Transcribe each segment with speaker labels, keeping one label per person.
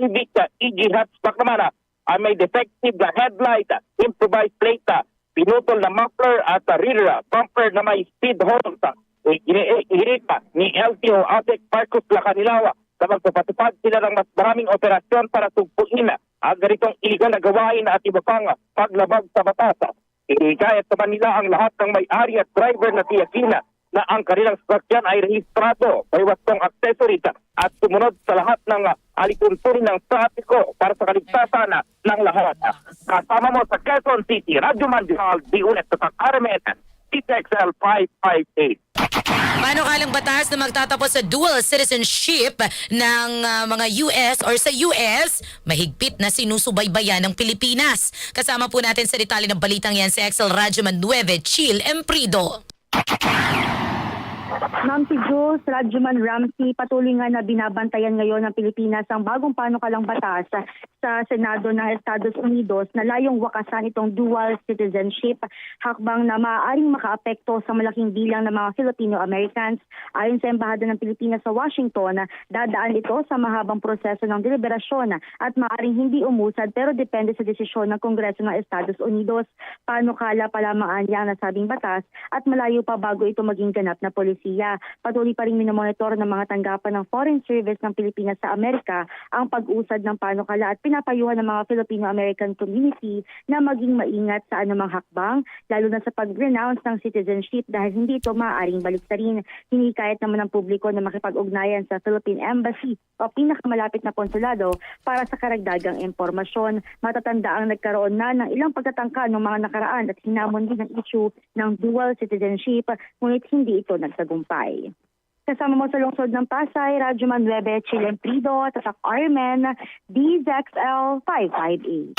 Speaker 1: Civic uh, EG hatchback naman ah, ay may defective na headlight, ah, improvised plate, ah, pinutol na muffler at ah, rear ah, bumper na may speed horns. ah. Ihirita ni LTO Asek Marcos Lacanilawa na magpapatupad sila ng mas maraming operasyon para tugpuin ah, ang ganitong illegal na gawain at iba pang ah, paglabag sa batas. ah. Inikayat naman nila ang lahat ng may-ari at driver na tiyakina na ang kanilang sasakyan ay rehistrado may wastong accessories ah, at sumunod sa lahat ng uh, alituntunin ng trapiko para sa kaligtasan ah, ng lahat. Ah, Kasama mo sa Quezon City, Radyo Mandal, di ulit sa Carmen, TXL 558.
Speaker 2: Paano kalang batas na magtatapos sa dual citizenship ng ah, mga US or sa US, mahigpit na sinusubaybayan ng Pilipinas. Kasama po natin sa detalye ng balitang yan si Excel Radyoman 9, Chill Emprido.
Speaker 3: Ma'am si Jules Radjuman Ramsey, patuloy nga na binabantayan ngayon ng Pilipinas ang bagong panukalang batas sa Senado ng Estados Unidos na layong wakasan itong dual citizenship, hakbang na maaaring makaapekto sa malaking bilang ng mga Filipino-Americans. Ayon sa Embahada ng Pilipinas sa Washington, dadaan ito sa mahabang proseso ng deliberasyon at maaaring hindi umusad pero depende sa desisyon ng Kongreso ng Estados Unidos. Panukala pa lamang anya ang nasabing batas at malayo pa bago ito maging ganap na polisiya. Patuloy pa rin minomonitor ng mga tanggapan ng Foreign Service ng Pilipinas sa Amerika ang pag-usad ng panukala at pinapayuhan ng mga Filipino-American community na maging maingat sa anumang hakbang, lalo na sa pag-renounce ng citizenship dahil hindi ito maaaring baliktarin. Hinikayat naman ng publiko na makipag-ugnayan sa Philippine Embassy o pinakamalapit na konsulado para sa karagdagang impormasyon. Matatanda ang nagkaroon na ng ilang pagtatangka ng mga nakaraan at hinamon din ang issue ng dual citizenship ngunit hindi ito nagtagumpay. Kasama mo sa lungsod ng Pasay, Radyo Manuebe, Chilen Prido, Tatak Armen, DZXL 558.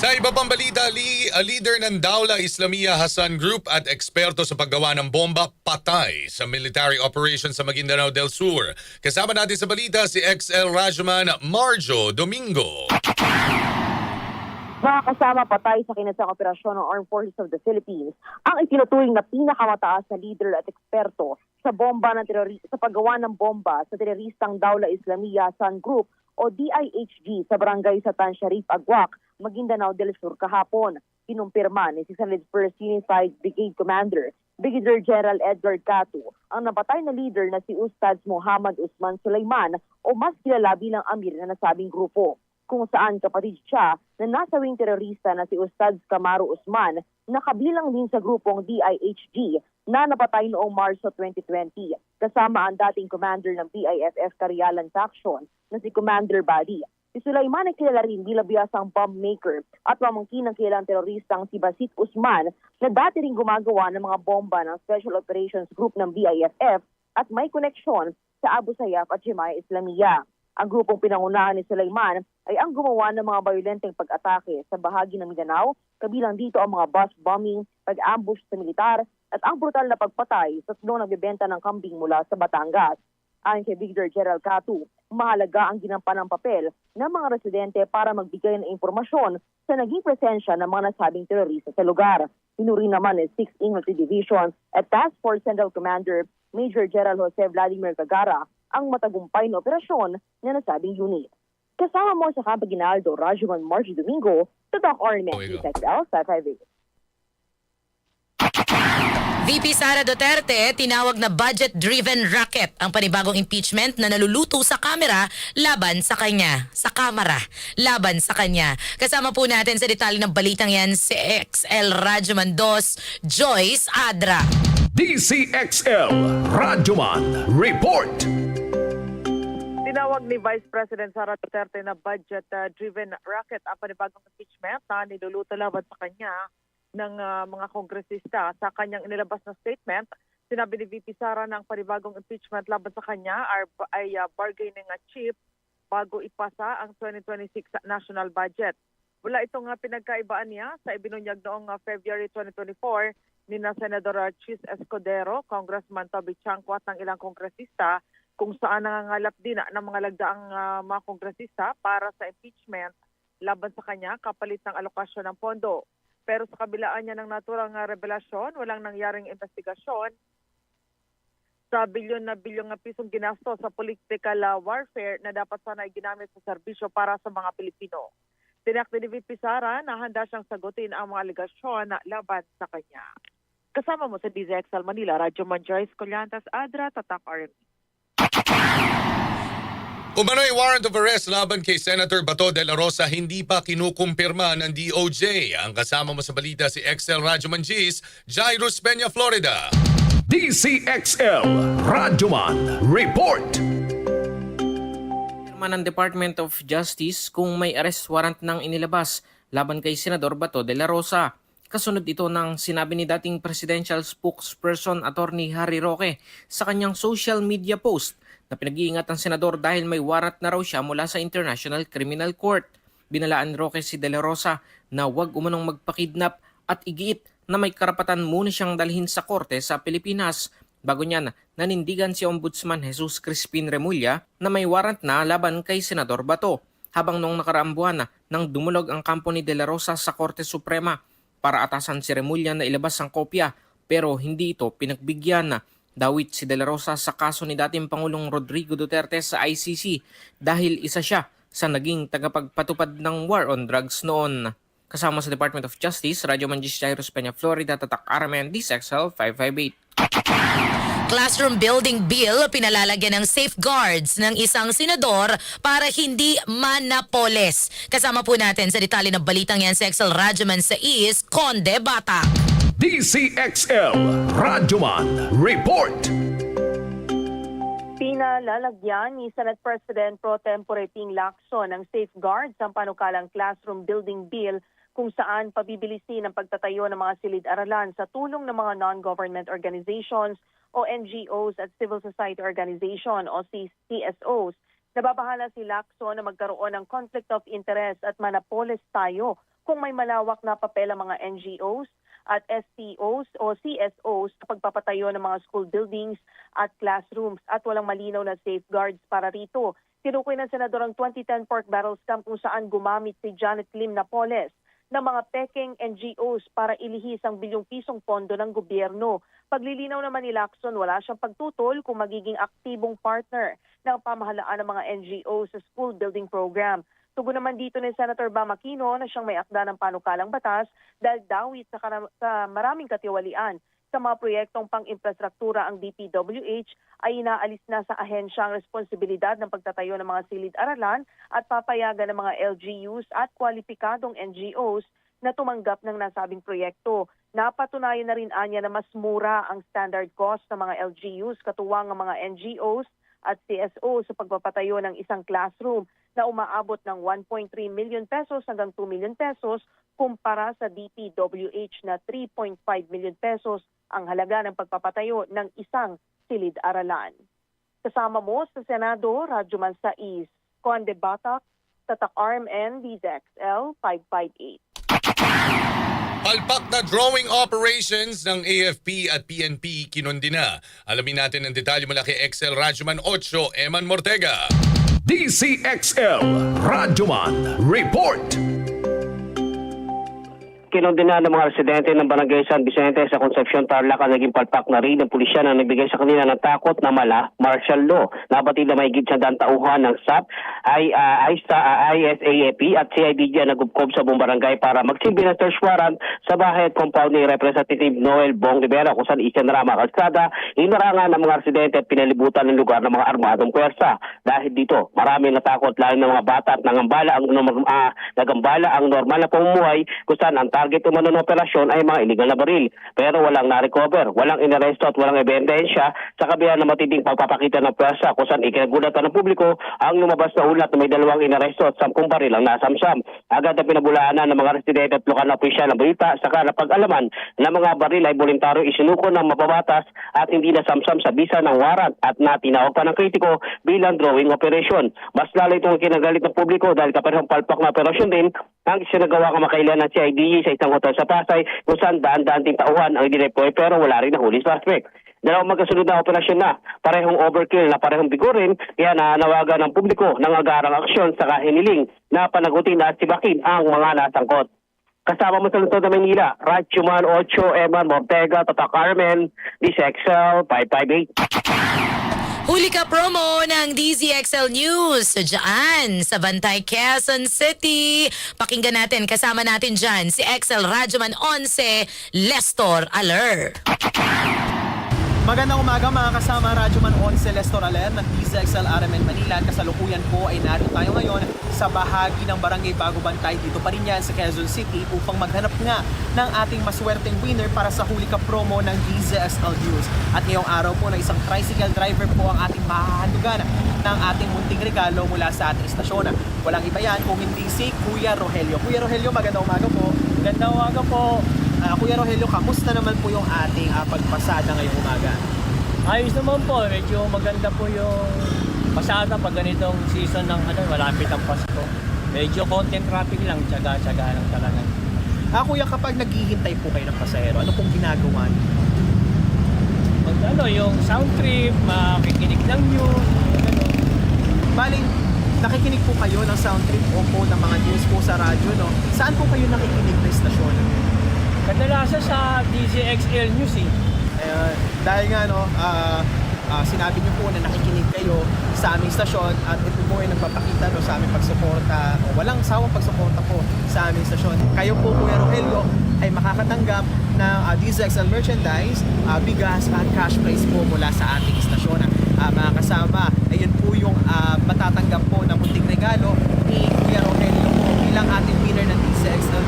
Speaker 4: Sa iba pang balita, li, a leader ng Daula Islamia Hassan Group at eksperto sa paggawa ng bomba patay sa military operation sa Maguindanao del Sur. Kasama natin sa balita si XL Rajman Marjo Domingo.
Speaker 5: Mga kasama patay sa kinasang operasyon ng Armed Forces of the Philippines ang itinuturing na pinakamataas na leader at eksperto sa bomba ng terori- sa paggawa ng bomba sa teroristang Daula Islamia Sun Group o DIHG sa barangay sa Tan Sharif Agwak, Maguindanao del Sur kahapon. Kinumpirma ni 601st Unified Brigade Commander Brigadier General Edgar Catu ang napatay na leader na si Ustads Muhammad Usman Sulaiman o mas kilala bilang Amir na nasabing grupo kung saan kapatid siya na nasawing terorista na si Ustad Camaro Usman na kabilang din sa grupong DIHG na napatay noong Marso 2020 kasama ang dating commander ng PIFF Karyalan Faction na si Commander Badi. Si Sulaiman ay kilala rin bilang biyasang bomb maker at pamangkin ng kilalang teroristang si Basit Usman na dati rin gumagawa ng mga bomba ng Special Operations Group ng BIFF at may koneksyon sa Abu Sayyaf at Jemaah Islamiyah. Ang grupong pinangunahan ni Sulaiman ay ang gumawa ng mga violenteng pag-atake sa bahagi ng Mindanao, kabilang dito ang mga bus bombing, pag-ambush sa militar, at ang brutal na pagpatay sa tatlong nagbebenta ng kambing mula sa Batangas. Ayon kay Brigadier Gerald Catu, mahalaga ang ginampan ng papel ng mga residente para magbigay ng impormasyon sa naging presensya ng mga nasabing terorista sa lugar. Pinuri naman ni 6th Infantry Division at Task Force Central Commander Major General Jose Vladimir Gagara ang matagumpay na operasyon na nasabing unit. Kasama mo sa Campo Ginaldo, Rajuman Margie Domingo, sa Doc Ornament,
Speaker 4: Oh, ikaw.
Speaker 5: XL 558.
Speaker 2: VP Sara Duterte, tinawag na budget-driven racket ang panibagong impeachment na naluluto sa kamera laban sa kanya. Sa kamera, laban sa kanya. Kasama po natin sa detalye ng balitang yan si XL Radyoman 2, Joyce Adra.
Speaker 6: DCXL Radyoman Report.
Speaker 7: Tinawag ni Vice President Sara Duterte na budget-driven racket ang panibagong impeachment na niluluto laban sa kanya ng ah, mga kongresista. Sa kanyang inilabas na statement, sinabi ni VP Sara na ang panibagong impeachment laban sa kanya ay ah, bargaining a chip bago ipasa ang 2026 national budget. Wala itong uh, pinagkaibaan niya sa ibinunyag noong ah, February 2024 ni na Senador ah, Chis Escudero, Congressman Toby Chanco at ng ilang kongresista kung saan nangangalap din ng mga lagdaang ah, mga kongresista para sa impeachment laban sa kanya kapalit ng alokasyon ng pondo. Pero sa kabilaan niya ng naturang ah, revelasyon, walang nangyaring investigasyon sa bilyon na bilyon nga pisong ginasto sa political ah, warfare na dapat sana ay ginamit sa serbisyo para sa mga Pilipino. Tinak ni VP Sara na handa siyang sagutin ang mga aligasyon na laban sa kanya. Kasama mo sa DZXL Manila, Radyo Man Joyce Adra, Tatak RME.
Speaker 4: Umano'y warrant of arrest laban kay Senator Bato de la Rosa hindi pa kinukumpirma ng DOJ. Ang kasama mo sa balita si XL Radyo Manjis, Jairus Peña, Florida.
Speaker 8: DCXL Radyoman Report.
Speaker 6: Pirma ng Department of Justice kung may arrest warrant nang inilabas laban kay Senador Bato de la Rosa. Kasunod ito ng sinabi ni dating presidential spokesperson attorney Harry Roque sa kanyang social media post na pinag-iingat ang senador dahil may warrant na raw siya mula sa International Criminal Court. Binalaan Roque si de la Rosa na huwag umanong magpakidnap at igiit na may karapatan muna siyang dalhin sa korte sa Pilipinas. Bago niyan, nanindigan si Ombudsman Jesus Crispin Remulla na may warrant na laban kay Senador Bato. Habang noong nakaraang buwan nang dumulog ang kampo ni De La Rosa sa Korte Suprema para atasan si Remulla na ilabas ang kopya pero hindi ito pinagbigyan na dawit si De La Rosa sa kaso ni dating Pangulong Rodrigo Duterte sa ICC dahil isa siya sa naging tagapagpatupad ng war on drugs noon. Kasama sa Department of Justice, Radyo Manjis Jairus Peña, Florida, Tatak Aramen, DSXL 558.
Speaker 2: Classroom Building Bill pinalalagyan ng safeguards ng isang senador para hindi manapoles. Kasama po natin sa detalye ng balitang yan sa Excel Rajaman sa East, Conde Batak.
Speaker 8: DCXL Radyoman Report.
Speaker 9: Pinalalagyan ni Senate President Pro Tempore Ping Lacson ng safeguards ang panukalang Classroom Building Bill kung saan pabibilisin ang pagtatayo ng mga silid-aralan sa tulong ng mga non-government organizations o NGOs at civil society organization o CSOs. Nababahala si Lacson na magkaroon ng conflict of interest at manapoles tayo kung may malawak na papel ang mga NGOs at STOs o CSOs sa pagpapatayo ng mga school buildings at classrooms at walang malinaw na safeguards para rito. Tinukoy ng Senador ang 2010 pork barrel scam kung saan gumamit si Janet Lim Napoles ng mga peking NGOs para ilihis ang bilyong pisong pondo ng gobyerno. Paglilinaw naman ni Lacson, wala siyang pagtutol kung magiging aktibong partner ng pamahalaan ng mga NGO sa school building program. Tugon naman dito ni Senator Bam Aquino na siyang may akda ng panukalang batas dahil dawit sa, sa maraming katiwalian sa mga proyektong pang-infrastruktura ang DPWH ay inaalis na sa ahensya ang responsibilidad ng pagtatayo ng mga silid-aralan at papayagan ng mga LGUs at kwalipikadong NGOs na tumanggap ng nasabing proyekto. Napatunayan na rin anya na mas mura ang standard cost ng mga LGUs katuwang ang mga NGOs at CSO sa pagpapatayo ng isang classroom na umaabot ng 1.3 million pesos hanggang 2 million pesos kumpara sa DPWH na 3.5 million pesos ang halaga ng pagpapatayo ng isang silid-aralan. Kasama mo sa Senado, Radyo Mansais, Conde Batak, Tatak RMN, DZXL 558.
Speaker 4: Palpak na drawing operations ng AFP at PNP kinundi na. Alamin natin ang detalye mula kay XL Radyoman 8, Eman Mortega.
Speaker 8: DCXL Radyoman Report.
Speaker 10: Kinondena ng mga residente ng Barangay San Vicente sa Concepcion Tarlac ang naging palpak na rin ng pulisya na nagbigay sa kanila ng takot na mala martial law. Nabatid na may sa tauhan ng SAP ay uh, ay sa uh, ISAAP at CIDG na nagubkob sa buong barangay para magsilbi ng search warrant sa bahay at compound ni Representative Noel Bong Rivera kung saan isa na Rama Kalsada inarangan ng mga residente at pinalibutan ng lugar ng mga armadong pwersa. Dahil dito, marami natakot lalo ng mga bata at nangambala ang, uh, nagambala ang normal na pamumuhay kung saan ang target umano ng operasyon ay mga illegal na baril. Pero walang na-recover, walang inaresto at walang ebidensya sa kabila ng matinding pagpapakita ng pwersa kung saan ikinagulatan ng publiko ang lumabas na ulat na may dalawang inaresto at sampung baril ang nasamsam. Agad na pinabulaanan ng mga residente at lokal na opisyal ng balita saka napag-alaman na mga baril ay voluntaryo isinuko ng mapabatas at hindi nasamsam sa bisa ng warrant at natinawag pa ng kritiko bilang drawing operation. Mas lalo itong kinagalit ng publiko dahil kaparehong palpak na operasyon din ang isinagawa kamakailan ng CIDG sa isang hotel sa Pasay kung saan daan-daan ting tauhan ang dineploy pero wala rin nahuli suspect. Dalawang magkasunod na operasyon na, parehong overkill na parehong bigurin, kaya nanawagan ng publiko ng agarang aksyon sa kahiniling na panagutin at sibakin ang mga nasangkot. Kasama mo sa lungsod ng Manila, Ratchuman 8, Eman, Mortega, Tata Carmen, DCXL 558.
Speaker 2: Huli ka promo ng DZXL News dyan sa Bantay, Quezon City. Pakinggan natin, kasama natin dyan si XL Radyoman 11, Lestor Aler.
Speaker 11: Magandang umaga mga kasama Radyoman 11 Lester Aler ng DZXL RMN Manila kasalukuyan po ay narito tayo ngayon sa bahagi ng Barangay Bago Bantay dito pa rin yan sa Quezon City upang maghanap nga ng ating maswerteng winner para sa huli ka promo ng DZXL News. At ngayong araw po na isang tricycle driver po ang ating mahahandugan ng ating munting regalo mula sa ating istasyon. Walang iba yan kung hindi si Kuya Rogelio. Kuya Rogelio, magandang umaga po. Magandang umaga po. Ah, Kuya Rogelio, kamusta naman po yung ating ah, pagpasada ngayong umaga?
Speaker 12: Ayos naman po, medyo maganda po yung pasada pag ganitong season ng ano, malapit ang Pasko. Medyo content traffic lang, tsaga-tsaga lang talaga.
Speaker 11: Ah, kuya, kapag naghihintay po kayo ng pasahero, ano pong ginagawa niyo?
Speaker 12: Pag ano, yung sound trip, makikinig ng news, ano.
Speaker 11: Bali, nakikinig po kayo ng sound trip o po ng mga news po sa radyo, no? Saan po kayo nakikinig na istasyon?
Speaker 12: Kadalasan sa DZXL News eh.
Speaker 11: Ayan, dahil nga, no, ah, ah, sinabi niyo po na nakikinig kayo sa aming istasyon at ito po ay nagpapakita no, sa aming pagsuporta o walang sawang pagsuporta po sa aming istasyon. Kayo po, Kuya Rogelio, ay makakatanggap ng uh, DZXL merchandise, ah, bigas at cash prize po mula sa ating istasyon. Ah, mga kasama, ayun po yung ah, matatanggap po na munting regalo ni Kuya Rogelio po bilang ating winner ng DZXL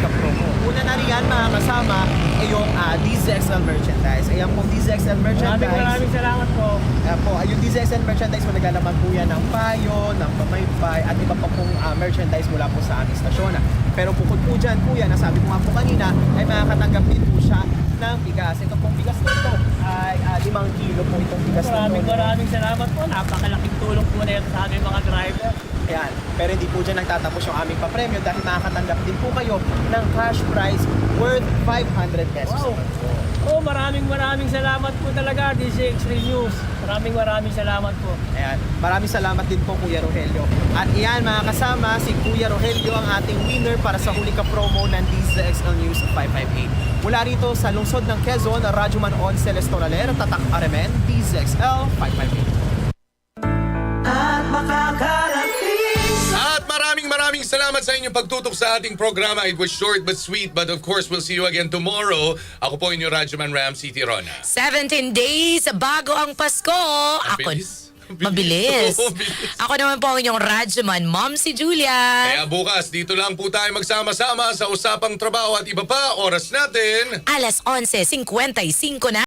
Speaker 11: Kulika Promo. Una na riyan mga kasama ay yung ah, DZXL merchandise. Ayan po DZXL merchandise.
Speaker 12: Maraming maraming salamat po.
Speaker 11: Ayan po, ay yung DZXL merchandise po naglalaman po yan ng payo, ng pamaypay, at iba pa pong ah, merchandise mula po sa aming istasyon. Pero bukod po dyan, kuya, nasabi ko nga po kanina, ay makakatanggap din po siya ng bigas. Ito pong bigas na ito ay ah, limang kilo po itong bigas na
Speaker 12: Maraming
Speaker 11: ito.
Speaker 12: maraming salamat po. Napakalaking tulong po na ito sa aming mga driver.
Speaker 11: Ayan. Pero hindi po dyan nagtatapos yung aming papremyo dahil makakatanggap din po kayo ng cash prize worth 500 pesos.
Speaker 12: Wow. Oh, maraming maraming salamat po talaga DZXL News. Maraming maraming salamat po.
Speaker 11: Ayan. Maraming salamat din po Kuya Rogelio. At iyan mga kasama, si Kuya Rogelio ang ating winner para sa huli ka promo ng DZXL News 558. Mula rito sa lungsod ng Quezon, Radyoman 11 Lestoraler, Tatak Aremen, DZXL 558.
Speaker 4: Maraming salamat sa inyong pagtutok sa ating programa. It was short but sweet. But of course, we'll see you again tomorrow. Ako po inyo, Radyoman Ramsey Tirona.
Speaker 2: 17 days bago ang Pasko.
Speaker 4: Ang
Speaker 2: Ako,
Speaker 4: bilis.
Speaker 2: Mabilis.
Speaker 4: Oo, bilis.
Speaker 2: Ako naman po ang inyong Radyoman, Mom si Julia.
Speaker 4: Kaya bukas, dito lang po tayo magsama-sama sa usapang trabaho at iba pa. Oras natin.
Speaker 2: Alas 11.55 na.